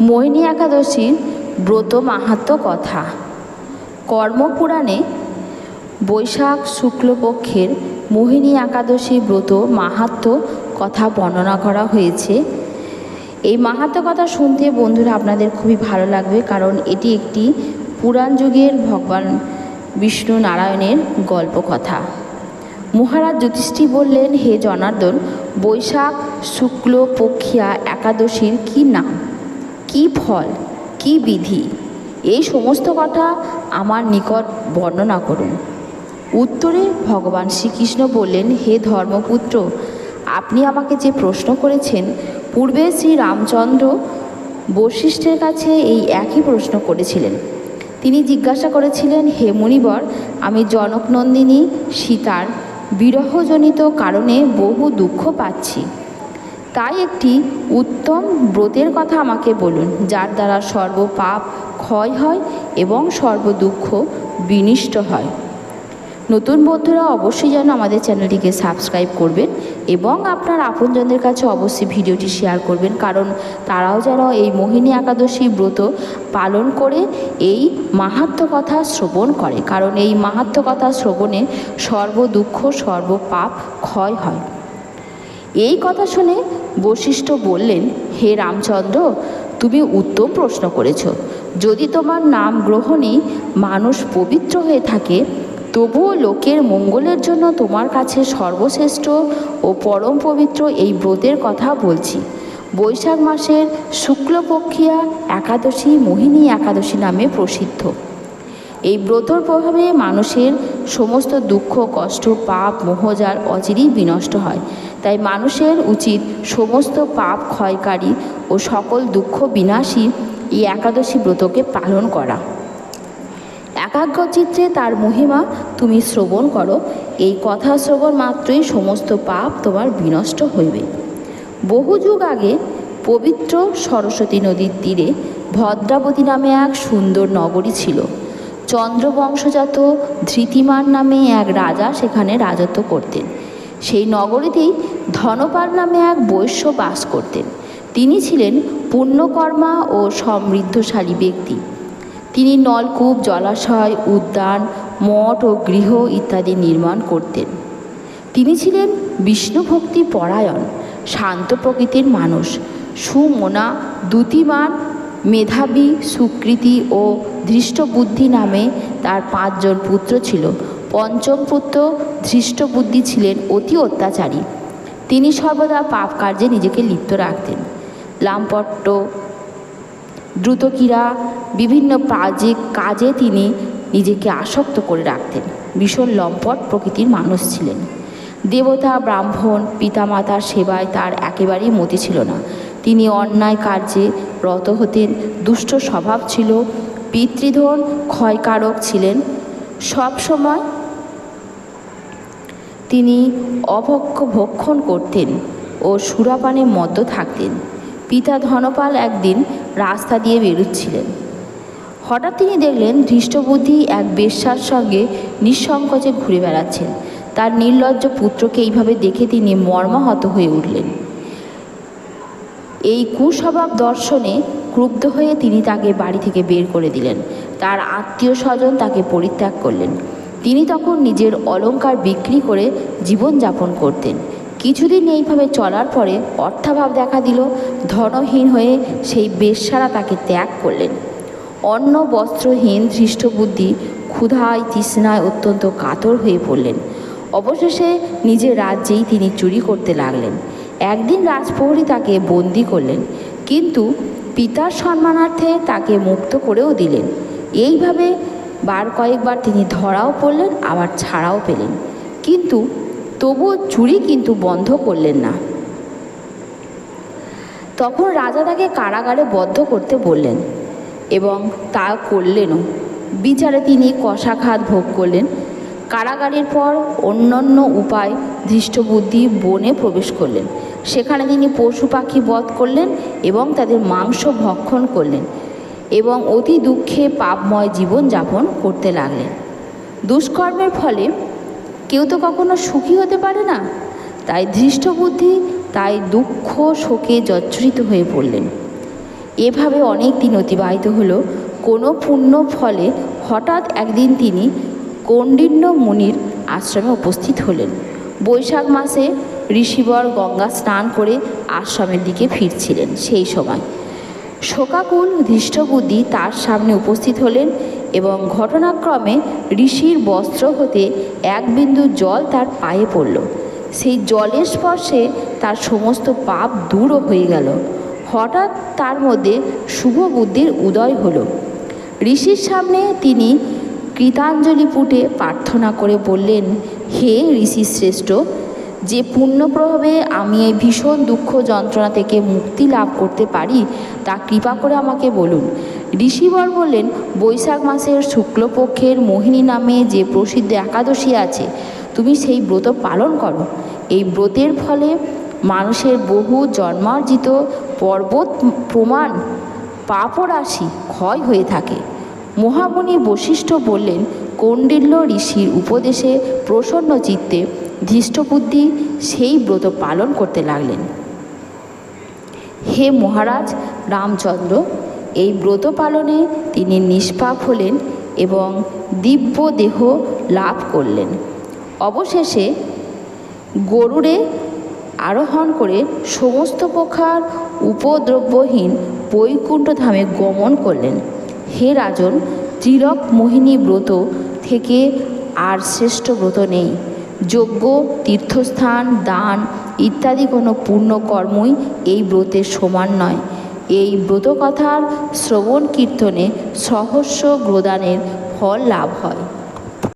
মোহিনী একাদশীর ব্রত মাহাত্ম্য কথা। কর্মপুরাণে বৈশাখ শুক্লপক্ষের মোহিনী একাদশী ব্রত মাহাত্ম্য কথা বর্ণনা করা হয়েছে। এই মাহাত্ম্য কথা শুনতে বন্ধুরা আপনাদের খুবই ভালো লাগবে কারণ এটি একটি পুরাণ যুগের ভগবান বিষ্ণু নারায়ণের গল্প কথা। মহারাজ জ্যোতিষী বললেন, হে জনার্দন, বৈশাখ শুক্ল পক্ষিয়া একাদশীর কি নাম? কী ফল, কী বিধি, এই সমস্ত কথা আমার নিকট বর্ণনা করুন। উত্তরে ভগবান শ্রীকৃষ্ণ বললেন, হে ধর্মপুত্র, আপনি আমাকে যে প্রশ্ন করেছেন, পূর্বে শ্রী রামচন্দ্র বশিষ্ঠের কাছে এই একই প্রশ্ন করেছিলেন। তিনি জিজ্ঞাসা করেছিলেন, হে মুনিবর, আমি জনকনন্দিনী সীতার বিরহজনিত কারণে বহু দুঃখ পাচ্ছি। তাই একটি উত্তম ব্রতের কথা আমাকে বলুন, যার দ্বারা সর্বপাপ ক্ষয় হয় এবং সর্বদুঃখ বিনিষ্ট হয়। নতুন বন্ধুরা অবশ্যই যেন আমাদের চ্যানেলটিকে সাবস্ক্রাইব করবেন এবং আপনার আপনজনদের কাছে অবশ্যই ভিডিওটি শেয়ার করবেন, কারণ তারাও যেন এই মোহিনী একাদশী ব্রত পালন করে এই মাহাত্ম কথা শ্রবণ করে, কারণ এই মাহাত্ম কথা শ্রবণে সর্বদুঃখ, সর্বপাপ ক্ষয় হয়। এই কথা শুনে বশিষ্ঠ বললেন, হে রামচন্দ্র, তুমি উত্তম প্রশ্ন করেছ। যদি তোমার নাম গ্রহণেই মানুষ পবিত্র হয়ে থাকে, তবুও লোকের মঙ্গলের জন্য তোমার কাছে সর্বশ্রেষ্ঠ ও পরম পবিত্র এই ব্রতের কথা বলছি। বৈশাখ মাসের শুক্লপক্ষিয়া একাদশী মোহিনী একাদশী নামে প্রসিদ্ধ। এই ব্রতর প্রভাবে মানুষের সমস্ত দুঃখ, কষ্ট, পাপ মোহজার অচিরেই বিনষ্ট হয়। তাই মানুষের উচিত সমস্ত পাপ ক্ষয়কারী ও সকল দুঃখ বিনাশী এই একাদশী ব্রতকে পালন করা। একাগ্রচিত্রে তার মহিমা তুমি শ্রবণ করো। এই কথা শ্রবণ মাত্রই সমস্ত পাপ তোমার বিনষ্ট হইবে। বহু যুগ আগে পবিত্র সরস্বতী নদীর তীরে ভদ্রাবতী নামে এক সুন্দর নগরী ছিল। চন্দ্রবংশজাত ধৃতিমান নামে এক রাজা সেখানে রাজত্ব করতেন। সেই নগরীতেই ধনপাল নামে এক বৈশ্য বাস করতেন। তিনি ছিলেন পুণ্যকর্মা ও সমৃদ্ধশালী ব্যক্তি। তিনি নলকূপ, জলাশয়, উদ্যান, মঠ ও গৃহ ইত্যাদি নির্মাণ করতেন। তিনি ছিলেন বিষ্ণুভক্তি পরায়ণ, শান্ত প্রকৃতির মানুষ, সুমনা, দ্যুতিমান, মেধাবী, সুকৃতি ও ধৃষ্টবুদ্ধি নামে তার পাঁচজন পুত্র ছিল। পঞ্চম পুত্র ধৃষ্টবুদ্ধি ছিলেন অতি অত্যাচারী। তিনি সর্বদা পাপ কার্যে নিজেকে লিপ্ত রাখতেন। লাম্পট্ট দ্রুতক্রীড়া বিভিন্ন বাজে কাজে তিনি নিজেকে আসক্ত করে রাখতেন। ভীষণ লম্পট প্রকৃতির মানুষ ছিলেন। দেবতা, ব্রাহ্মণ, পিতামাতার সেবায় তার একেবারেই মতি ছিল না। তিনি অন্যায় কার্যে রত হতেন। দুষ্ট স্বভাব ছিল, পিতৃধন ক্ষয়কারক ছিলেন। সব সময় তিনি অভক্ষ ভক্ষণ করতেন ও সুরাপানে মদ্য থাকতেন। পিতা ধনপাল একদিন রাস্তা দিয়ে বেরুচ্ছিলেন। হঠাৎ তিনি দেখলেন ধৃষ্টবুদ্ধি এক বেশ্যার সঙ্গে নিঃসংকোচে ঘুরে বেড়াচ্ছেন। তার নির্লজ্জ পুত্রকে এইভাবে দেখে তিনি মর্মাহত হয়ে উঠলেন। এই কুস্বভাব দর্শনে ক্রুব্ধ হয়ে তিনি তাকে বাড়ি থেকে বের করে দিলেন। তার আত্মীয় স্বজন তাকে পরিত্যাগ করলেন। তিনি তখন নিজের অলঙ্কার বিক্রি করে জীবনযাপন করতেন। কিছুদিন এইভাবে চলার পরে অর্থাভাব দেখা দিল, ধনহীন হয়ে সেই বেশ্যারা তাকে ত্যাগ করলেন। অন্ন বস্ত্রহীন ধৃষ্টবুদ্ধি ক্ষুধায়, তৃষ্ণায় অত্যন্ত কাতর হয়ে পড়লেন। অবশেষে নিজের রাজ্যেই তিনি চুরি করতে লাগলেন। একদিন রাজপ্রহরী তাকে বন্দি করলেন, কিন্তু পিতার সম্মানার্থে তাকে মুক্ত করেও দিলেন। এইভাবে বার কয়েকবার তিনি ধরাও পড়লেন, আবার ছাড়াও পেলেন। কিন্তু তবুও চুরি কিন্তু বন্ধ করলেন না। তখন রাজা তাকে কারাগারে বদ্ধ করতে বললেন এবং তা করলেনও। বিচারে তিনি কষাঘাত ভোগ করলেন। কারাগারের পর অন্যান্য উপায়, ধৃষ্টবুদ্ধি বনে প্রবেশ করলেন। সেখানে তিনি পশু পাখি বধ করলেন এবং তাদের মাংস ভক্ষণ করলেন এবং অতি দুঃখে পাপময় জীবন যাপন করতে লাগলেন। দুষ্কর্মের ফলে কেউ তো কখনো সুখী হতে পারে না। তাই ধৃষ্টবুদ্ধি, তাই দুঃখ শোকে জর্জরিত হয়ে পড়লেন। এভাবে অনেক দিন অতিবাহিত হলো। কোনো পুণ্য ফলে হঠাৎ একদিন তিনি কৌণ্ডিন্য মুনির আশ্রমে উপস্থিত হলেন। বৈশাখ মাসে ঋষিবর গঙ্গা স্নান করে আশ্রমের দিকে ফিরছিলেন সেই সময়। শোকাকুল ধৃষ্টবুদ্ধি তার সামনে উপস্থিত হলেন এবং ঘটনাক্রমে ঋষির বস্ত্র হতে এক বিন্দু জল তার পায়ে পড়ল। সেই জলের স্পর্শে তার সমস্ত পাপ দূরও হয়ে গেল। হঠাৎ তার মধ্যে শুভ বুদ্ধির উদয় হলো। ঋষির সামনে তিনি কৃতাঞ্জলি পুটে প্রার্থনা করে বললেন, হে ঋষি শ্রেষ্ঠ যে পুণ্যপ্রভাবে আমি এই ভীষণ দুঃখ যন্ত্রণা থেকে মুক্তি লাভ করতে পারি, তা কৃপা করে আমাকে বলুন। ঋষিবর বললেন, বৈশাখ মাসের শুক্লপক্ষের মোহিনী নামে যে প্রসিদ্ধ একাদশী আছে, তুমি সেই ব্রত পালন করো। এই ব্রতের ফলে মানুষের বহু জন্মার্জিত পর্বত প্রমাণ, পাপরাশি ক্ষয় হয়ে থাকে। মহামুনি বশিষ্ঠ বললেন কৌণ্ডিল্য ঋষির উপদেশে প্রসন্ন চিত্তে ধৃষ্টবুদ্ধি সেই ব্রত পালন করতে লাগলেন। হে মহারাজ রামচন্দ্র, এই ব্রত পালনে তিনি নিষ্পাপ হলেন এবং দিব্য দেহ লাভ করলেন। অবশেষে গরুড়ে আরোহণ করে সমস্ত প্রকার উপদ্রব্যহীন বৈকুণ্ঠ ধামে গমন করলেন। হে রাজন ত্রিলক মোহিনী ব্রত থেকে আর শ্রেষ্ঠ ব্রত নেই। যজ্ঞ, তীর্থস্থান, দান ইত্যাদি কোনো পূর্ণ কর্মই এই ব্রতের সমান নয়। এই ব্রতকথার শ্রবণ কীর্তনে সহস্র গ্রদানের ফল লাভ হয়।